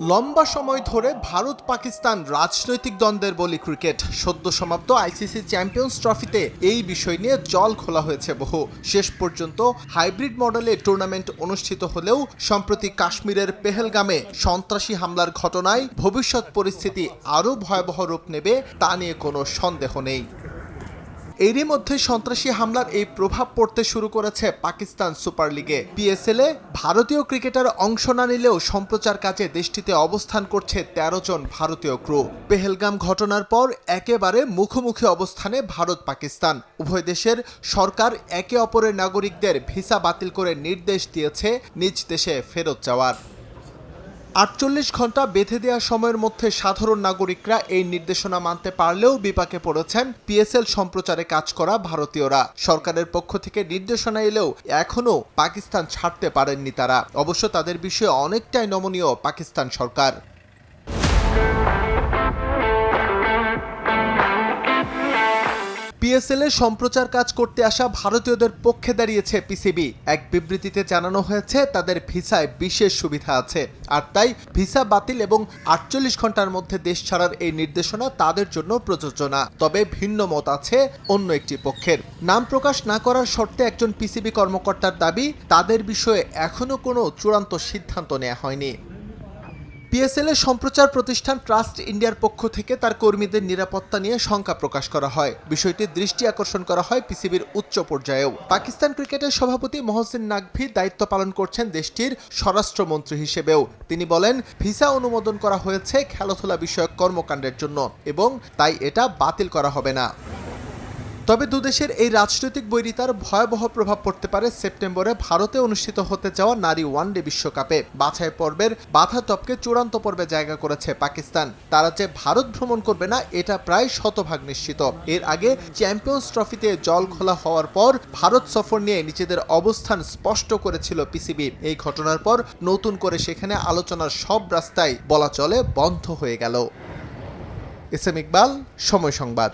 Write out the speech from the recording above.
লম্বা সময় ধরে ভারত পাকিস্তান রাজনৈতিক দ্বন্দ্বের বলি ক্রিকেট। সদ্য সমাপ্ত আইসিসি চ্যাম্পিয়ন্স ট্রফিতে এই বিষয় নিয়ে জল খোলা হয়েছে বহু। শেষ পর্যন্ত হাইব্রিড মডেলে টুর্নামেন্ট অনুষ্ঠিত হলেও সম্প্রতি কাশ্মীরের পেহেলগামে সন্ত্রাসী হামলার ঘটনায় ভবিষ্যৎ পরিস্থিতি আরও ভয়াবহ রূপ নেবে তা নিয়ে কোনো সন্দেহ নেই। এরই মধ্যে সন্ত্রাসী হামলার এই প্রভাব পড়তে শুরু করেছে পাকিস্তান সুপার লিগে। পিএসএল এ ভারতীয় ক্রিকেটার অংশ না নিলেও সম্প্রচার কাজে দেশটিতে অবস্থান করছে তেরো জন ভারতীয় ক্রু। পেহেলগাম ঘটনার পর একেবারে মুখোমুখি অবস্থানে ভারত পাকিস্তান। উভয় দেশের সরকার একে অপরের নাগরিকদের ভিসা বাতিল করে নির্দেশ দিয়েছে নিজ দেশে ফেরত যাওয়ার। আটচল্লিশ ঘণ্টা বেঁধে দেওয়া সময়ের মধ্যে সাধারণ নাগরিকরা এই নির্দেশনা মানতে পারলেও বিপাকে পড়েছেন পিএসএল সম্প্রচারে কাজ করা ভারতীয়রা। সরকারের পক্ষ থেকে নির্দেশনা এলেও এখনও পাকিস্তান ছাড়তে পারেননি তারা। অবশ্য তাদের বিষয়ে অনেকটাই নমনীয় পাকিস্তান সরকার। পিএসএল এর সম্প্রচার কাজ করতে আসা ভারতীয়দের পক্ষে দাঁড়িয়েছে পিসিবি। এক বিবৃতিতে জানানো হয়েছে, তাদের ভিসায় বিশেষ সুবিধা আছে। আর তাই ভিসা বাতিল এবং আটচল্লিশ ঘণ্টার মধ্যে দেশ ছাড়ার এই নির্দেশনা তাদের জন্য প্রযোজ্য না। তবে ভিন্ন মত আছে অন্য একটি পক্ষের। নাম প্রকাশ না করার শর্তে একজন পিসিবি কর্মকর্তার দাবি, তাদের বিষয়ে এখনও কোনো চূড়ান্ত সিদ্ধান্ত নেওয়া হয়নি। পিএসএল এর সম্প্রচার প্রতিষ্ঠান ট্রাস্ট ইন্ডিয়ার পক্ষ থেকে তার কর্মীদের নিরাপত্তা নিয়ে শঙ্কা প্রকাশ করা হয়। বিষয়টির দৃষ্টি আকর্ষণ করা হয় পিসিবির উচ্চ পর্যায়েও। পাকিস্তান ক্রিকেটের সভাপতি মহসিন নাকভি দায়িত্ব পালন করছেন দেশটির স্বরাষ্ট্রমন্ত্রী হিসেবেও। তিনি বলেন, ভিসা অনুমোদন করা হয়েছে খেলাধুলা বিষয়ক কর্মকাণ্ডের জন্য এবং তাই এটা বাতিল করা হবে না। তবে দুদেশের এই রাজনৈতিক বৈরিতার ভয়াবহ প্রভাব পড়তে পারে সেপ্টেম্বরে ভারতে অনুষ্ঠিত হতে যাওয়া নারী ওয়ানডে বিশ্বকাপে। বাছাই পর্বের বাধা টপকে চূড়ান্ত পর্বে জায়গা করেছে পাকিস্তান। তারা যে ভারত ভ্রমণ করবে না, এটা প্রায় শতভাগ নিশ্চিত। এর আগে চ্যাম্পিয়ন্স ট্রফিতে জল খোলা হওয়ার পর ভারত সফর নিয়ে নিজেদের অবস্থান স্পষ্ট করেছিল পিসিবি। এই ঘটনার পর নতুন করে সেখানে আলোচনার সব রাস্তায় বলা চলে বন্ধ হয়ে গেল। এস এম ইকবাল, সময় সংবাদ।